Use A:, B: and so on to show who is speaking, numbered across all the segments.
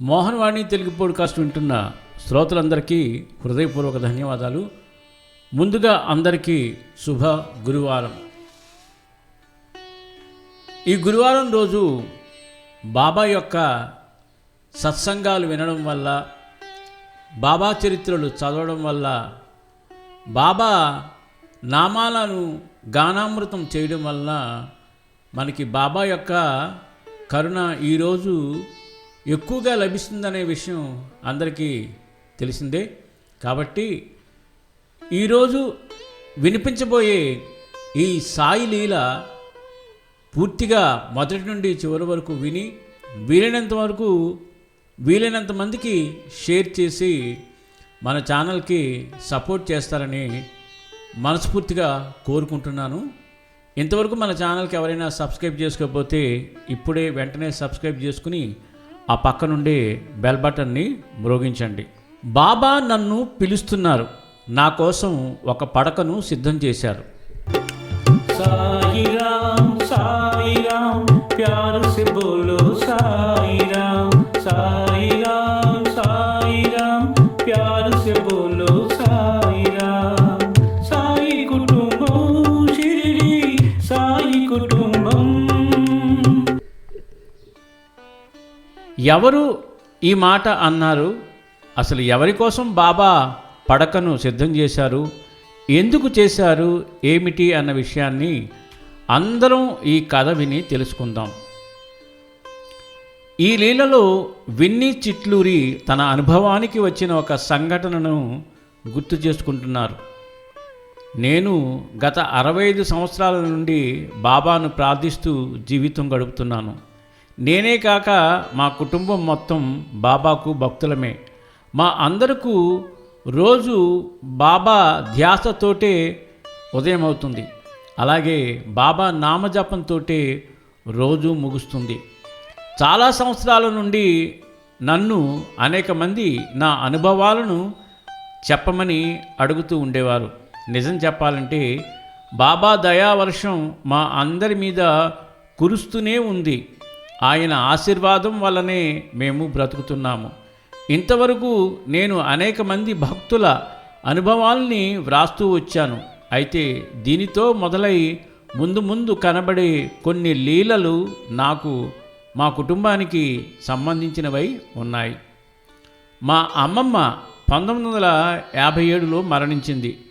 A: మోహన్ వాణి Telugu podcast వింటున్న శ్రోతలందరికీ హృదయపూర్వక ధన్యవాదాలు. ముందుగా అందరికీ శుభ గురువారం. ఈ గురువారం రోజు బాబా యొక్క సత్సంగాలు వినడం వల్ల బాబా చరిత్రలు చదవడం వల్ల బాబా నామాలను గానామృతం చేయడం వల్ల మనకి బాబా యొక్క కరుణ ఈరోజు ఎక్కువగా లభిస్తుందనే విషయం అందరికీ తెలిసిందే. కాబట్టి ఈరోజు వినిపించబోయే ఈ సాయి లీల పూర్తిగా మొదటి నుండి చివరి వరకు విని వీలైనంత వరకు వీలైనంత మందికి షేర్ చేసి మన ఛానల్కి సపోర్ట్ చేస్తారని మనస్ఫూర్తిగా కోరుకుంటున్నాను. ఇంతవరకు మన ఛానల్కి ఎవరైనా సబ్స్క్రైబ్ చేసుకోకపోతే ఇప్పుడే వెంటనే సబ్స్క్రైబ్ చేసుకుని ఆ పక్క నుండి బెల్ బటన్ని మ్రోగించండి. బాబా నన్ను పిలుస్తున్నారు. నా కోసం ఒక పడకను సిద్ధం చేశారు. ఎవరు ఈ మాట అన్నారు? అసలు ఎవరి కోసం బాబా పడకను సిద్ధం చేశారు? ఎందుకు చేశారు? ఏమిటి అన్న విషయాన్ని అందరం ఈ కథ విని తెలుసుకుందాం. ఈ లీలలో విన్నీ చిట్లూరి తన అనుభవానికి వచ్చిన ఒక సంఘటనను గుర్తు చేసుకుంటున్నారు. నేను గత అరవై ఐదు సంవత్సరాల నుండి బాబాను ప్రార్థిస్తూ జీవితం గడుపుతున్నాను. నేనే కాక మా కుటుంబం మొత్తం బాబాకు భక్తులమే. మా అందరకు రోజు బాబా ధ్యాసతోటే ఉదయం అవుతుంది అలాగే బాబా నామజపంతోటే రోజు ముగుస్తుంది. చాలా సంవత్సరాల నుండి నన్ను అనేక మంది నా అనుభవాలను చెప్పమని అడుగుతూ ఉండేవారు. నిజం చెప్పాలంటే బాబా దయావర్షం మా అందరి మీద కురుస్తూనే ఉంది. ఆయన ఆశీర్వాదం వల్లనే మేము బ్రతుకుతున్నాము. ఇంతవరకు నేను అనేక మంది భక్తుల అనుభవాల్ని వ్రాస్తూ వచ్చాను. అయితే దీనితో మొదలై ముందు ముందు కనబడే కొన్ని లీలలు నాకు మా కుటుంబానికి సంబంధించినవై ఉన్నాయి. మా అమ్మమ్మ పంతొమ్మిది వందల యాభై ఏడులో మరణించింది.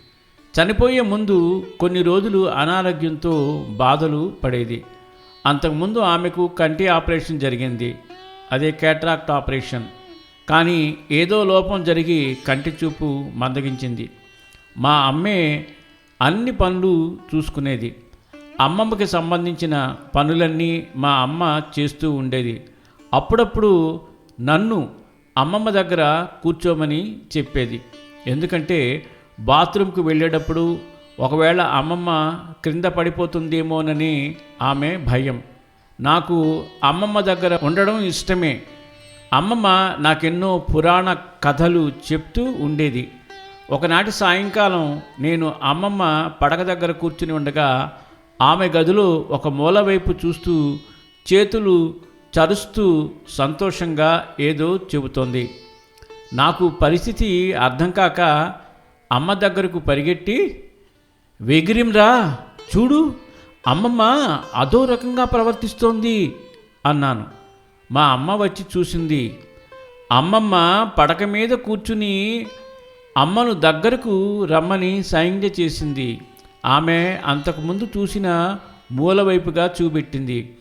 A: చనిపోయే ముందు కొన్ని రోజులు అనారోగ్యంతో బాధలు పడేది. అంతకుముందు ఆమెకు కంటి ఆపరేషన్ జరిగింది. అదే క్యాట్రాక్ట్ ఆపరేషన్. కానీ ఏదో లోపం జరిగి కంటి చూపు మందగించింది. మా అమ్మే అన్ని పనులు చూసుకునేది. అమ్మమ్మకి సంబంధించిన పనులన్నీ మా అమ్మ చేస్తూ ఉండేది. అప్పుడప్పుడు నన్ను అమ్మమ్మ దగ్గర కూర్చోమని చెప్పేది. ఎందుకంటే బాత్రూమ్కి వెళ్ళేటప్పుడు ఒకవేళ అమ్మమ్మ క్రింద పడిపోతుందేమోనని ఆమె భయం. నాకు అమ్మమ్మ దగ్గర ఉండడం ఇష్టమే. అమ్మమ్మ నాకెన్నో పురాణ కథలు చెప్తూ ఉండేది. ఒకనాటి సాయంకాలం నేను అమ్మమ్మ పడక దగ్గర కూర్చుని ఉండగా ఆమె గదిలో ఒక మూల వైపు చూస్తూ చేతులు చరుస్తూ సంతోషంగా ఏదో చెబుతోంది. నాకు పరిస్థితి అర్థం కాక అమ్మ దగ్గరకు పరిగెట్టి వెగిరింరా చూడు. అమ్మమ్మ అదో రకంగా ప్రవర్తిస్తోంది అన్నాను. మా అమ్మ వచ్చి చూసింది. అమ్మమ్మ పడక మీద కూర్చుని అమ్మను దగ్గరకు రమ్మని సైంజ చేసింది. ఆమె అంతకుముందు చూసిన మూలవైపుగా చూపెట్టింది.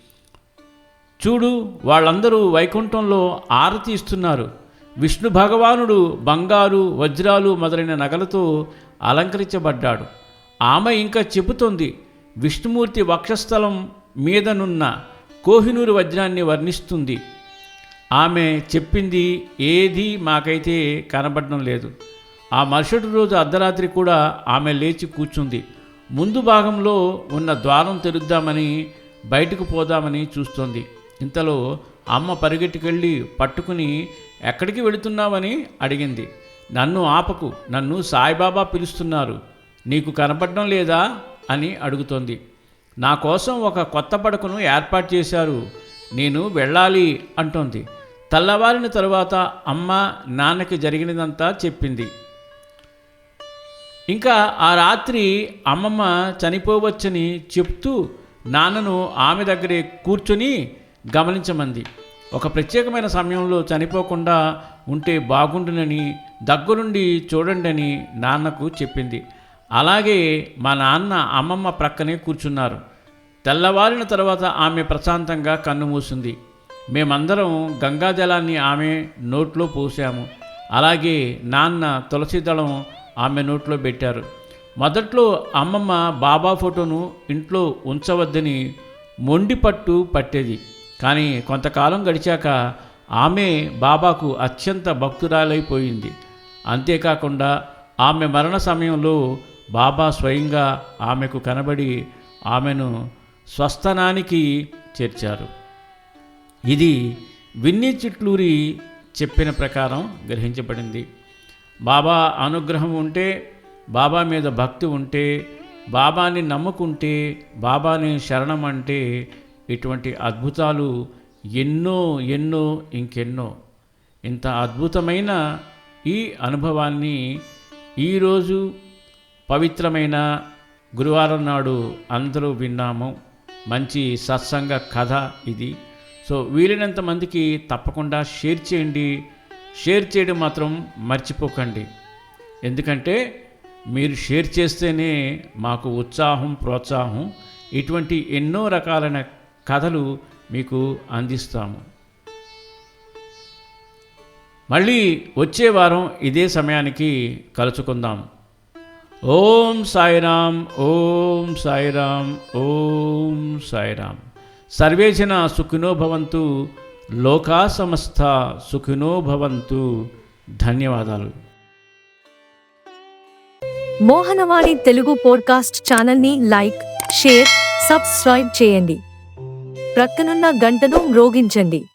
A: చూడు వాళ్ళందరూ వైకుంఠంలో ఆరతి ఇస్తున్నారు. విష్ణు భగవానుడు బంగారు వజ్రాలు మొదలైన నగలతో అలంకరించబడ్డాడు. ఆమె ఇంకా చెబుతోంది విష్ణుమూర్తి వక్షస్థలం మీదనున్న కోహినూరు వజ్రాన్ని వర్ణిస్తుంది. ఆమె చెప్పింది ఏది మాకైతే కనబడడం లేదు. ఆ మరుసటి రోజు అర్ధరాత్రి కూడా ఆమె లేచి కూర్చుంది. ముందు భాగంలో ఉన్న ద్వారం తెరుద్దామని బయటకు పోదామని చూస్తోంది. ఇంతలో అమ్మ పరిగెట్టుకెళ్ళి పట్టుకుని ఎక్కడికి వెళుతున్నావని? అడిగింది. నన్ను ఆపకు నన్ను సాయిబాబా పిలుస్తున్నారు. నీకు కనపడడం లేదా అని అడుగుతోంది. నా కోసం ఒక కొత్త పడకను ఏర్పాటు చేశారు. నేను వెళ్ళాలి అంటోంది. తెల్లవారిన తరువాత అమ్మ నాన్నకి జరిగినదంతా చెప్పింది. ఇంకా ఆ రాత్రి అమ్మమ్మ చనిపోవచ్చని చెప్తూ నాన్నను ఆమె దగ్గరే కూర్చొని గమనించమంది. ఒక ప్రత్యేకమైన సమయంలో చనిపోకుండా ఉంటే బాగుండునని దగ్గరుండి చూడండి అని నాన్నకు చెప్పింది. అలాగే మా నాన్న అమ్మమ్మ ప్రక్కనే కూర్చున్నారు. తెల్లవారిన తర్వాత ఆమె ప్రశాంతంగా కన్ను మూసింది. మేమందరం గంగాజలాన్ని ఆమె నోట్లో పోసాము. అలాగే నాన్న తులసి దళం ఆమె నోట్లో పెట్టారు. మొదట్లో అమ్మమ్మ బాబా ఫోటోను ఇంట్లో ఉంచవద్దని మొండి పట్టు పట్టేది. కానీ కొంతకాలం గడిచాక ఆమె బాబాకు అత్యంత భక్తురాలైపోయింది. అంతేకాకుండా ఆమె మరణ సమయంలో బాబా స్వయంగా ఆమెకు కనబడి ఆమెను స్వస్థనానికి చేర్చారు. ఇది విన్నీ చిట్లూరి చెప్పిన ప్రకారం గ్రహించబడింది. బాబా అనుగ్రహం ఉంటే బాబా మీద భక్తి ఉంటే బాబాని నమ్ముకుంటే బాబాని శరణం అంటే ఇటువంటి అద్భుతాలు ఎన్నో ఎన్నో ఇంకెన్నో. ఇంత అద్భుతమైన ఈ అనుభవాన్ని ఈరోజు పవిత్రమైన గురువారం నాడు అందరూ విన్నాము. మంచి సత్సంగ కథ ఇది. సో వీలైనంత మందికి తప్పకుండా షేర్ చేయండి. షేర్ చేయడం మాత్రం మర్చిపోకండి. ఎందుకంటే మీరు షేర్ చేస్తేనే మాకు ఉత్సాహం ప్రోత్సాహం ఇటువంటి ఎన్నో రకాలైన కథలు మీకు అందిస్తాము. మళ్ళీ వచ్చే వారం ఇదే సమయానికి కలుసుకుందాం. ఓం సాయిరామ్ ఓం సాయిరామ్ ఓం సాయిరామ్. సర్వే జన సుఖినో భవంతు లోకా సమస్త సుఖినో భవంతు. ధన్యవాదాలు.
B: మోహనవాణి తెలుగు పోడ్కాస్ట్ ఛానల్ని లైక్ షేర్ సబ్స్క్రైబ్ చేయండి. ప్రక్కనున్న గంటను మ్రోగించండి.